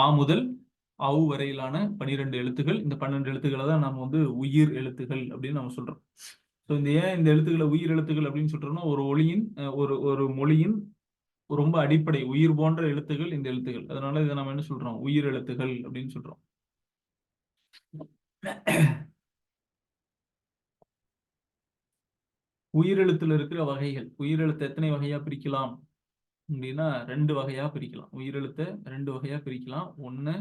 ஆ முதல் அவு வரையிலான பனிரெண்டு எழுத்துகள். இந்த பன்னெண்டு எழுத்துக்களை தான் நம்ம வந்து உயிர் எழுத்துகள் அப்படின்னு நம்ம சொல்றோம். ஸோ இந்த ஏன் இந்த எழுத்துக்களை உயிர் எழுத்துக்கள் அப்படின்னு சொல்றோம்னா ஒரு ஒளியின் ஒரு ஒரு மொழியின் ரொம்ப அடிப்படை உயிர் போன்ற எழுத்துகள் இந்த எழுத்துகள் அதனால இதை நம்ம என்ன சொல்றோம்? உயிர் எழுத்துகள் அப்படின்னு சொல்றோம். உயிரெழுத்துல இருக்கிற வகைகள். உயிரெழுத்து எத்தனை வகையா பிரிக்கலாம்? அப்படின்னா ரெண்டு வகையா பிரிக்கலாம். உயிரெழுத்த ரெண்டு வகையா பிரிக்கலாம். ஒண்ணு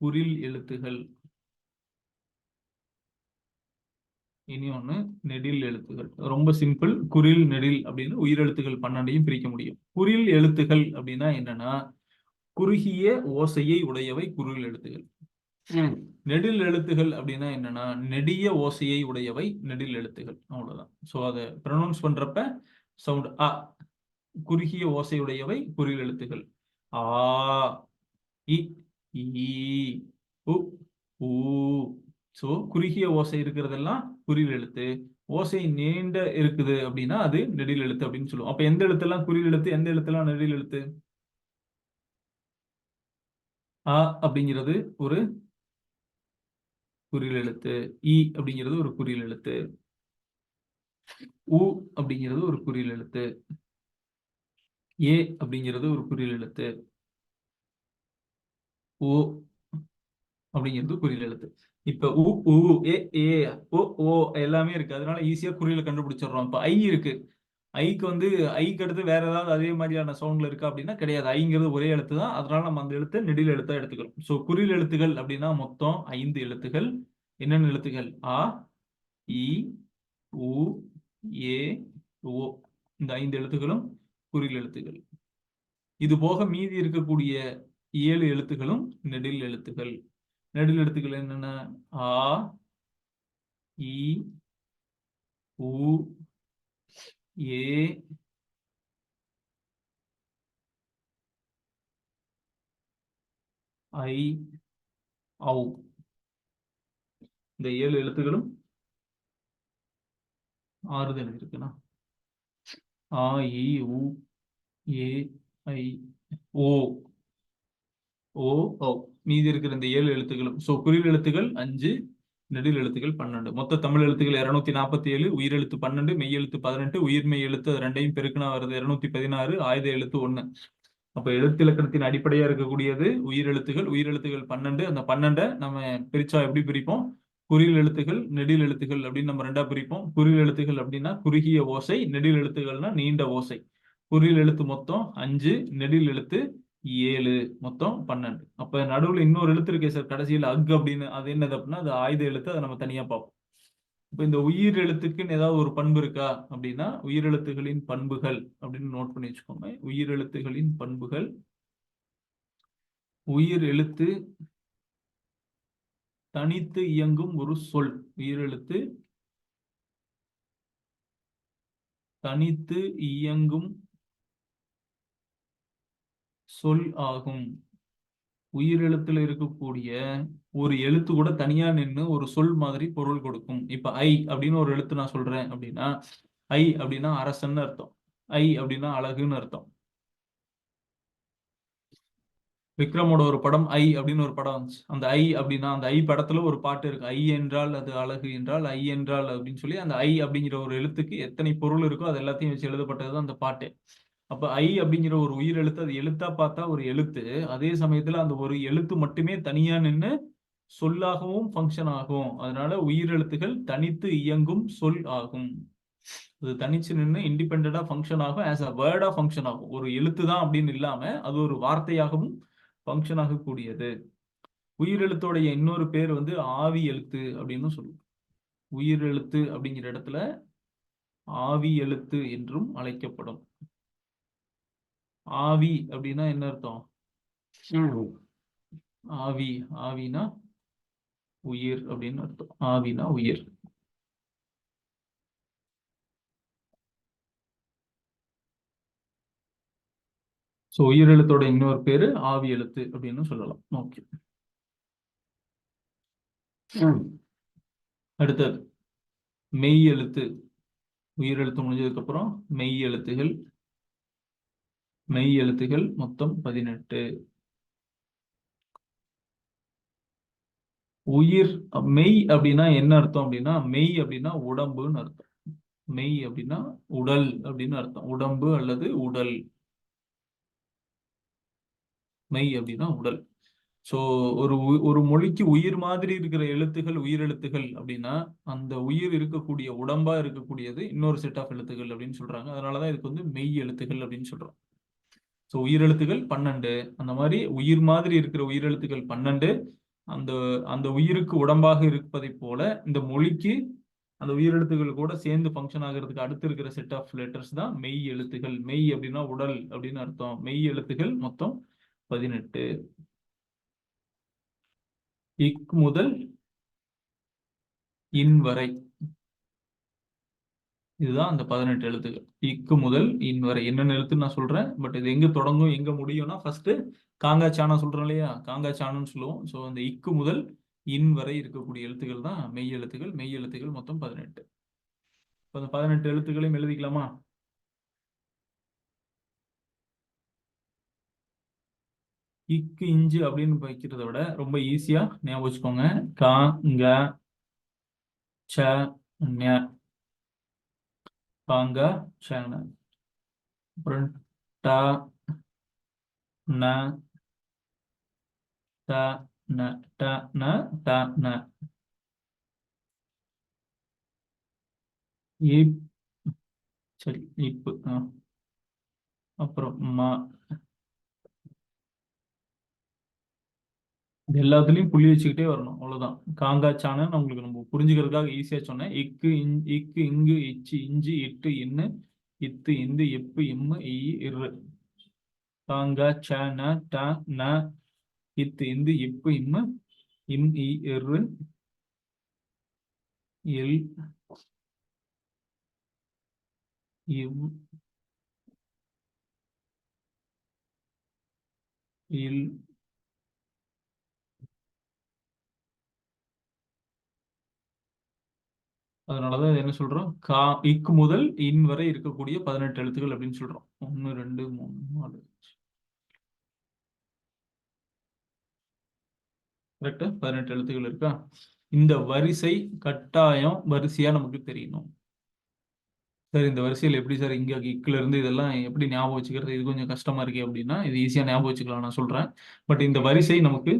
குறில் எழுத்துகள். இனி ஒண்ணு நெடில் எழுத்துகள். ரொம்ப சிம்பிள். குறில் நெடில் அப்படின்னு உயிரெழுத்துகள் பன்னெண்டையும் பிரிக்க முடியும். குறில் எழுத்துகள் அப்படின்னா என்னன்னா குறுகிய ஓசையை உடையவை குரில் எழுத்துகள். நெடில் எழுத்துகள் அப்படின்னா என்னன்னா நெடிய ஓசையை உடையவை நெடில் எழுத்துகள். அவ்வளவுதான். ஸோ அதை ப்ரொனவுன்ஸ் பண்றப்ப சவுண்ட் அ குறுகிய ஓசையுடையவை குறில் எழுத்துகள் ஆ இ உ ஊ ஸோ குறுகிய ஓசை இருக்கிறதெல்லாம் குறில் எழுத்து ஓசை நீண்ட இருக்குது அப்படின்னா அது நெடில் எழுத்து அப்படின்னு சொல்லுவோம். அப்ப எந்த எழுத்தெல்லாம் குறில் எழுத்து எந்த எழுத்தெல்லாம் நெடில் எழுத்து அ அப்படிங்கிறது ஒரு குறில் எழுத்து இ அப்படிங்கிறது ஒரு குறில் எழுத்து உ அப்படிங்கிறது ஒரு குறில் எழுத்து ஏ அப்படிங்கிறது ஒரு குறியல் எழுத்து. ஓ அப்படிங்கிறது குறியல் எழுத்து. இப்ப உ உ ஏ ஏ ஓ ஓ எல்லாமே இருக்கு. அதனால ஈஸியா குறியில கண்டுபிடிச்சிடுறோம். இப்ப ஐ இருக்கு. ஐக்கு வந்து ஐக்கு அடுத்து வேற ஏதாவது அதே மாதிரியான சவுண்ட்ல இருக்கா அப்படின்னா கிடையாது. ஐங்கிறது ஒரே எழுத்து தான். அதனால நம்ம அந்த எழுத்து நெடில் எழுத்தா எடுத்துக்கிறோம். ஸோ குறியில் எழுத்துகள் அப்படின்னா மொத்தம் ஐந்து எழுத்துகள். என்னென்ன எழுத்துகள்? ஆ இ உ ஏ ஓ. இந்த ஐந்து எழுத்துகளும் குறில் எழுத்துகள். இது போக மீதி இருக்கக்கூடிய ஏழு எழுத்துகளும் நெடில் எழுத்துகள். நெடில் எழுத்துக்கள் என்னென்ன? ஆ இ உ ஏ ஐ ஔ. இந்த ஏழு எழுத்துகளும் ஆறுதல் இருக்குண்ணா. ஆ இ உ ஏ ஐ ஓ. ஓ ஓ. மீதி இருக்கிற இந்த ஏழு எழுத்துக்களும். ஸோ குறில் எழுத்துக்கள் அஞ்சு நெடில் எழுத்துக்கள் பன்னெண்டு. மொத்த தமிழ் எழுத்துக்கள் இரநூத்தி நாற்பத்தி ஏழு உயிரெழுத்து பன்னெண்டு மெய் எழுத்து பதினெட்டு உயிர்மெய் எழுத்து ரெண்டையும் பெருக்கினா வருது இருநூத்தி பதினாறு ஆயுத எழுத்து ஒண்ணு. அப்போ எழுத்து இலக்கணத்தின் அடிப்படையா இருக்கக்கூடியது உயிரெழுத்துகள் உயிரெழுத்துகள் பன்னெண்டு. அந்த பன்னெண்டை நம்ம பிரிச்சா எப்படி பிரிப்போம்? குறியில் எழுத்துகள் நெடில் எழுத்துகள் அப்படின்னு நம்ம ரெண்டா பிரிப்போம். குறியில் எழுத்துகள் அப்படின்னா குறுகிய ஓசை நெடில் எழுத்துகள்னா நீண்ட ஓசை. குறியில் எழுத்து மொத்தம் அஞ்சு நெடில் எழுத்து ஏழு மொத்தம் பன்னெண்டு. அப்ப நடுவில் இன்னொரு எழுத்து இருக்கே சார் கடைசியில் அக் அப்படின்னு. அது என்னது அப்படின்னா அது ஆயுத எழுத்து அதை நம்ம தனியா பார்ப்போம். இப்ப இந்த உயிர் எழுத்துக்குன்னு ஏதாவது ஒரு பண்பு இருக்கா அப்படின்னா உயிரெழுத்துகளின் பண்புகள் அப்படின்னு நோட் பண்ணி வச்சுக்கோங்க உயிரெழுத்துகளின் பண்புகள். உயிர் எழுத்து தனித்து இயங்கும் ஒரு சொல். உயிரெழுத்து. தனித்து இயங்கும் சொல் ஆகும். உயிரெழுத்துல இருக்கக்கூடிய ஒரு எழுத்து கூட தனியா நின்று ஒரு சொல் மாதிரி பொருள் கொடுக்கும். இப்ப ஐ அப்படின்னு ஒரு எழுத்து நான் சொல்றேன் அப்படின்னா ஐ அப்படின்னா அரசன் அர்த்தம். ஐ அப்படின்னா அழகுன்னு அர்த்தம். விக்ரமோட ஒரு படம் ஐ அப்படின்னு ஒரு படம் வந்துச்சு. அந்த ஐ அப்படின்னா அந்த ஐ படத்துல ஒரு பாட்டு இருக்கு. ஐ என்றால் அது அழகு என்றால் ஐ என்றால் அப்படின்னு சொல்லி அந்த ஐ அப்படிங்கிற ஒரு எழுத்துக்கு எத்தனை பொருள் இருக்கோ அது எல்லாத்தையும் வச்சு எழுதப்பட்டது அந்த பாட்டு. அப்ப ஐ அப்படிங்கிற ஒரு உயிர் எழுத்து அது எழுத்தா பார்த்தா ஒரு எழுத்து. அதே சமயத்துல அந்த ஒரு எழுத்து மட்டுமே தனியா நின்று சொல்லாகவும் ஃபங்க்ஷன் ஆகும். அதனால உயிரெழுத்துகள் தனித்து இயங்கும் சொல் ஆகும். அது தனிச்சு நின்று இண்டிபெண்டா ஃபங்க்ஷன் ஆகும். ஆஸ் அ வேர்டா ஃபங்க்ஷன் ஆகும். ஒரு எழுத்து தான் அப்படின்னு இல்லாம அது ஒரு வார்த்தையாகவும் ஃபங்க்ஷன் ஆகக்கூடியது. உயிரெழுத்தோடைய இன்னொரு பேர் வந்து ஆவி எழுத்து அப்படின்னு சொல்லுவோம். உயிரெழுத்து அப்படிங்கிற இடத்துல ஆவி எழுத்து என்றும் அழைக்கப்படும். ஆவி அப்படின்னா என்ன அர்த்தம்? ஆவி ஆவினா உயிர் அப்படின்னு அர்த்தம். ஆவினா உயிர். ஸோ உயிரெழுத்தோட இன்னொரு பேரு ஆவி எழுத்து அப்படின்னு சொல்லலாம். ஓகே அடுத்தது மெய் எழுத்து. உயிரெழுத்து முடிஞ்சதுக்கு அப்புறம் மெய் எழுத்துகள். மெய் எழுத்துகள் மொத்தம் பதினெட்டு. உயிர் மெய் அப்படின்னா என்ன அர்த்தம் அப்படின்னா மெய் அப்படின்னா உடம்புன்னு அர்த்தம். மெய் அப்படின்னா உடல் அப்படின்னு அர்த்தம். உடம்பு அல்லது உடல். மெய் அப்படின்னா உடல். சோ ஒரு ஒரு மொழிக்கு உயிர் மாதிரி இருக்கிற எழுத்துகள் உயிர் எழுத்துகள் அப்படின்னா அந்த உயிர் இருக்கக்கூடிய உடம்பா இருக்கக்கூடியது இன்னொரு செட் ஆஃப் எழுத்துகள் அப்படின்னு சொல்றாங்க. அதனாலதான் இதுக்கு வந்து மெய் எழுத்துகள் அப்படின்னு சொல்றோம். ஸோ உயிரெழுத்துகள் பன்னெண்டு. அந்த மாதிரி உயிர் மாதிரி இருக்கிற உயிரெழுத்துகள் பன்னெண்டு. அந்த அந்த உயிருக்கு உடம்பாக இருப்பதை போல இந்த மொழிக்கு அந்த உயிரெழுத்துகள் கூட சேர்ந்து ஃபங்க்ஷன் ஆகிறதுக்கு அடுத்து இருக்கிற செட் ஆஃப் லெட்டர்ஸ் தான் மெய் எழுத்துகள். மெய் அப்படின்னா உடல் அப்படின்னு அர்த்தம். மெய் எழுத்துகள் மொத்தம் பதினெட்டு. இக் முதல் இன் வரை. இதுதான் அந்த பதினெட்டு எழுத்துக்கள். இக்கு முதல் இன் வரை. என்னென்ன எழுத்துன்னு நான் சொல்றேன். பட் இது எங்க தொடங்கும் எங்க முடியும்னா ஃபர்ஸ்ட் காங்கா சானா சொல்றோம் இல்லையா? காங்கா சாணம்னு சொல்லுவோம். ஸோ அந்த இக்கு முதல் இன் வரை இருக்கக்கூடிய எழுத்துக்கள் தான் மெய் எழுத்துக்கள். மெய் எழுத்துக்கள் மொத்தம் பதினெட்டு. இப்போ அந்த பதினெட்டு எழுத்துக்களையும் எழுதிக்கலாமா? இக்கு இஞ்சு அப்படின்னு வைக்கிறத விட ரொம்ப ஈஸியா ஞாபகம் வச்சுக்கோங்க. கா ங்க ச ஞ. காங்க சன அப்புறம் ட ந ட ந ட ந ட ந இப் சரி இப்பு அப்புறம் ம. இது எல்லாத்துலயும் புள்ளி வச்சுக்கிட்டே வரணும். அவ்வளவுதான். காங்காச்சான உங்களுக்கு நம்ம புரிஞ்சுக்கிறதுக்காக ஈஸியா சொன்னேன். இக்கு இக்கு இங்கு இச்சு இஞ்சி இட்டு இன்னு இத்து இந்து எப்பு இம்மு இ இரு. காங்கா ச ந ட ந இத்து இந்து எப்பு இம்மு இம் இ இரு. இல் இவ் இல் அதனாலதான் என்ன சொல்றோம்? கா இக்கு முதல் இன் வரை இருக்கக்கூடிய பதினெட்டு எழுத்துக்கள் அப்படின்னு சொல்றோம். ஒன்னு ரெண்டு மூணு நாலு. கரெக்டா? பதினெட்டு எழுத்துக்கள் இருக்கா? இந்த வரிசை கட்டாயம் வரிசையா நமக்கு தெரியணும். சார் இந்த வரிசையில் எப்படி சார் இங்கே இக்குல இருந்து இதெல்லாம் எப்படி ஞாபகம் வச்சுக்கிறது? இது கொஞ்சம் கஷ்டமா இருக்கு அப்படின்னா இது ஈஸியாக ஞாபகம் வச்சுக்கலாம் நான் சொல்றேன். பட் இந்த வரிசை நமக்கு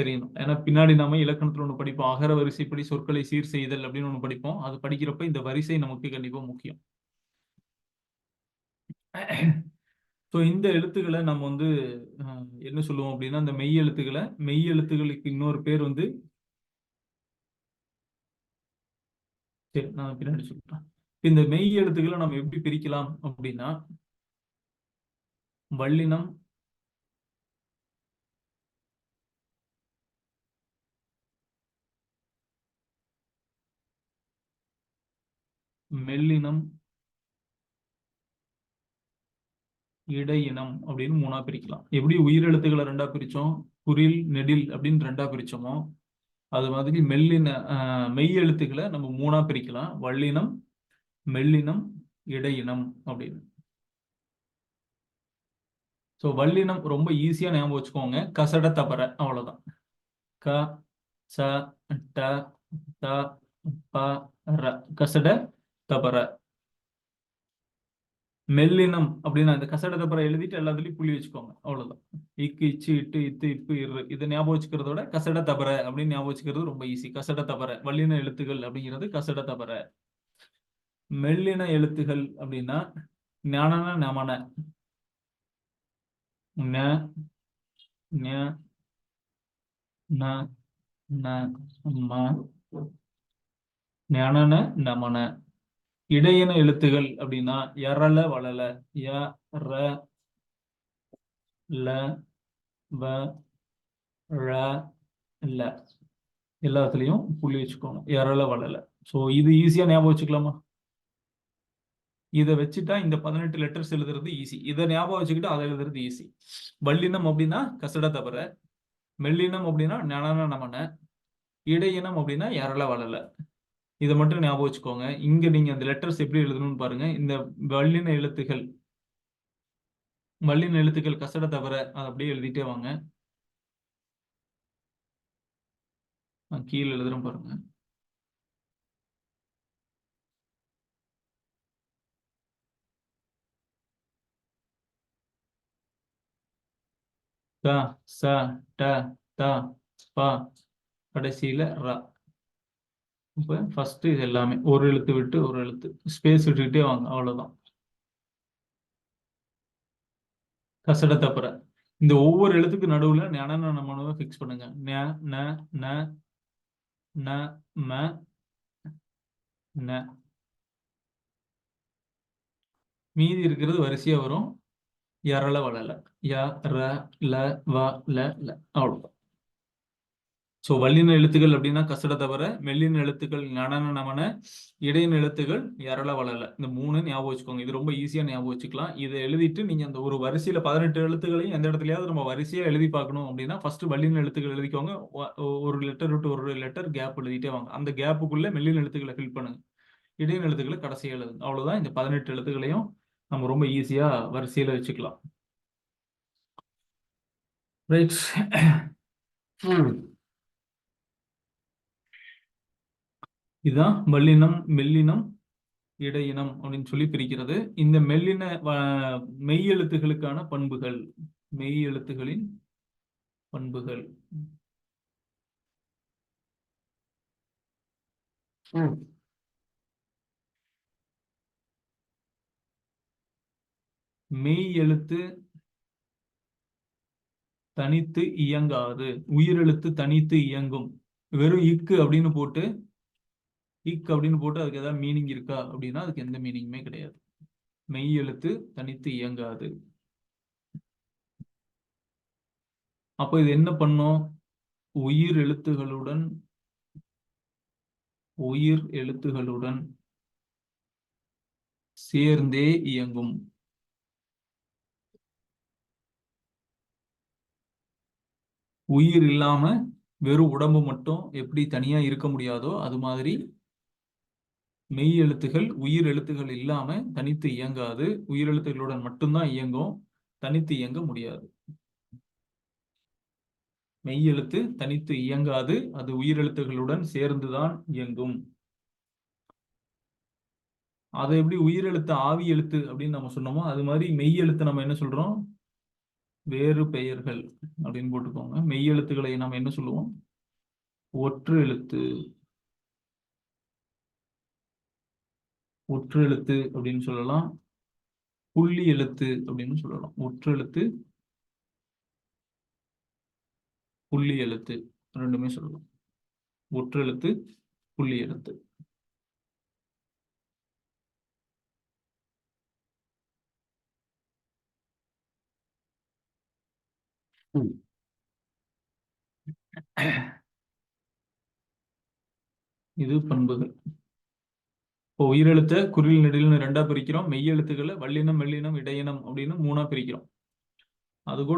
தெரியணும். ஏன்னா பின்னாடி நாம இலக்கணத்துல ஒண்ணு படிப்போம். அகர வரிசைப்படி சொற்களை சீர் செய்தல் அப்படின்னு ஒண்ணு படிப்போம். அது படிக்கிறப்ப இந்த வரிசை நமக்கு கண்டிப்பா முக்கியம். ஸோ இந்த எழுத்துக்களை நம்ம வந்து என்ன சொல்லுவோம் அப்படின்னா இந்த மெய் எழுத்துக்களை மெய் எழுத்துக்களுக்கு இன்னொரு பேர் வந்து சரி நான் பின்னாடி சொல்றேன். இந்த மெய் எழுத்துக்களை நம்ம எப்படி பிரிக்கலாம் அப்படின்னா வல்லினம் மெல்லினம் இடையினம் அப்படின்னு மூணா பிரிக்கலாம். எப்படி உயிரெழுத்துக்களை ரெண்டா பிரிச்சோம்? குரில் நெடில் அப்படின்னு ரெண்டா பிரிச்சோமோ அது மாதிரி மெல்லின மெய் எழுத்துக்களை நம்ம மூணா பிரிக்கலாம். வள்ளினம் மெல்லினம் இடையினம் அப்படின்னு. ஸோ வல்லினம் ரொம்ப ஈஸியா ஞாபகம் வச்சுக்கோங்க. கசட தபர அவ்வளவுதான். க ச ட த ப ர. கசட தபர மெல்லினம் அப்படின்னா இந்த கசட தபரை எழுதிட்டு எல்லாத்துலயும் புள்ளி வச்சுக்கோங்க. அவ்வளவுதான். இக்கு இச்சு இட்டு இத்து இப்பு இரு. இதை ஞாபகம் வச்சுக்கிறதோட கசட தபர அப்படின்னு ஞாபகம் வச்சுக்கிறது ரொம்ப ஈஸி கசட தபர வல்லின எழுத்துகள் அப்படிங்கிறது கசட தபர மெல்லின எழுத்துகள் அப்படின்னா ஞானன நமன ந ஞானன நமன இடையின எழுத்துகள் அப்படின்னா எரள வளல ய ர ல வ ழ ல. எல்லாத்துலயும் புள்ளி வச்சுக்கோணும். எரள வளல சோ இது ஈஸியா ஞாபகம் வச்சுக்கலாமா? இதை வச்சுட்டா இந்த பதினெட்டு லெட்டர்ஸ் எழுதுறது ஈஸி இதை ஞாபகம் வச்சுக்கிட்டு அதை எழுதுறது ஈஸி வல்லினம் அப்படின்னா கசட தவிர மெல்லினம் அப்படின்னா ஞான நமன. இடையினம் அப்படின்னா யாரல வளல இதை மட்டும் ஞாபகம் வச்சுக்கோங்க. இங்க நீங்க அந்த லெட்டர்ஸ் எப்படி எழுதணும்னு பாருங்க. இந்த வல்லின எழுத்துக்கள் வல்லின எழுத்துக்கள் கசட தவிர அதை அப்படியே எழுதிட்டே வாங்க. நான் கீழே எழுதுறேன் பாருங்க. த ச ட த ப கடைசியில ர. இப்போ ஃபர்ஸ்ட் இது எல்லாமே ஒரு எழுத்து விட்டு ஒரு எழுத்து. ஸ்பேஸ் விட்டுக்கிட்டே வாங்க அவ்வளவுதான். கசட தப்புற இந்த ஒவ்வொரு எழுத்துக்கு நடுவுல ஞான மனுவை ஃபிக்ஸ் பண்ணுங்க. ந ந ந ந ம ந. மீதி இருக்கிறது வரிசையா வரும். யரள வளல. ய ர ல வ ல ல. அவ்வளவுதான். சோ வல்லின எழுத்துக்கள் அப்படின்னா கசட தவிர மெல்லின எழுத்துக்கள் நடன நமன இடையின எழுத்துக்கள் யரள வளல. இந்த மூணு ஞாபகம் வச்சுக்கோங்க. இது ரொம்ப ஈஸியா ஞாபகம் வச்சுக்கலாம். இதை எழுதிட்டு நீங்க அந்த ஒரு வரிசையில பதினெட்டு எழுத்துக்களையும் எந்த இடத்துலயாவது நம்ம வரிசையா எழுதி பார்க்கணும் அப்படின்னா ஃபர்ஸ்ட் வல்லின எழுத்துக்கள் எழுதிக்கோங்க. ஒரு லெட்டர் விட்டு ஒரு லெட்டர் கேப் எழுதிட்டே வாங்க. அந்த கேப்புக்குள்ள மெல்லின எழுத்துக்களை ஃபில் பண்ணுங்க. இடையின எழுத்துக்களை கடைசியாக எழுதுங்க. அவ்வளவுதான். இந்த பதினெட்டு எழுத்துக்களையும் நம்ம ரொம்ப ஈஸியா வரிசையில வச்சுக்கலாம். Right hmm. இதுதான் வல்லினம் மெல்லினம் இடையினம் அப்படின்னு சொல்லி பிரிக்கிறது. இந்த மெல்லின மெய் எழுத்துகளுக்கான பண்புகள் மெய் எழுத்துகளின் பண்புகள். மெய் எழுத்து தனித்து இயங்காது. உயிரெழுத்து தனித்து இயங்கும். வெறும் இக்கு அப்படின்னு போட்டு இக் அப்படின்னு போட்டு அதுக்கு ஏதாவது மீனிங் இருக்கா அப்படின்னா அதுக்கு எந்த மீனிங்குமே கிடையாது. மெய் எழுத்து தனித்து இயங்காது. அப்போ இது என்ன பண்ணும்? உயிர் எழுத்துகளுடன் உயிர் எழுத்துகளுடன் சேர்ந்தே இயங்கும். உயிர் இல்லாம வெறும் உடம்பு மட்டும் எப்படி தனியா இருக்க முடியாதோ அது மாதிரி மெய் எழுத்துகள் உயிர் எழுத்துகள் இல்லாம தனித்து இயங்காது. உயிர் எழுத்துகளுடன் மட்டும்தான் இயங்கும். தனித்து இயங்க முடியாது. மெய் எழுத்து தனித்து இயங்காது. அது உயிர் எழுத்துகளுடன் சேர்ந்துதான் இயங்கும். அதை எப்படி உயிர் எழுத்து ஆவி எழுத்து அப்படின்னு நம்ம சொன்னோமோ அது மாதிரி மெய் எழுத்து நம்ம என்ன சொல்றோம்? வேறு பெயர்கள் அப்படின்னு போட்டுக்கோங்க. மெய் எழுத்துக்களை நம்ம என்ன சொல்லுவோம்? ஒற்று எழுத்து. ஒற்று எழுத்து அப்படின்னு சொல்லலாம். புள்ளி எழுத்து அப்படின்னு சொல்லலாம். ஒற்று எழுத்து புள்ளி எழுத்து ரெண்டுமே சொல்லலாம். ஒற்று எழுத்து புள்ளி எழுத்து. இது பண்புகள். இப்போ உயிரெழுத்த குரில் நெடில்னு ரெண்டா பிரிக்கிறோம். மெய் எழுத்துக்களை வல்லினம் மெல்லினம் இடையினம் அப்படின்னு மூணா பிரிக்கிறோம். அது கூட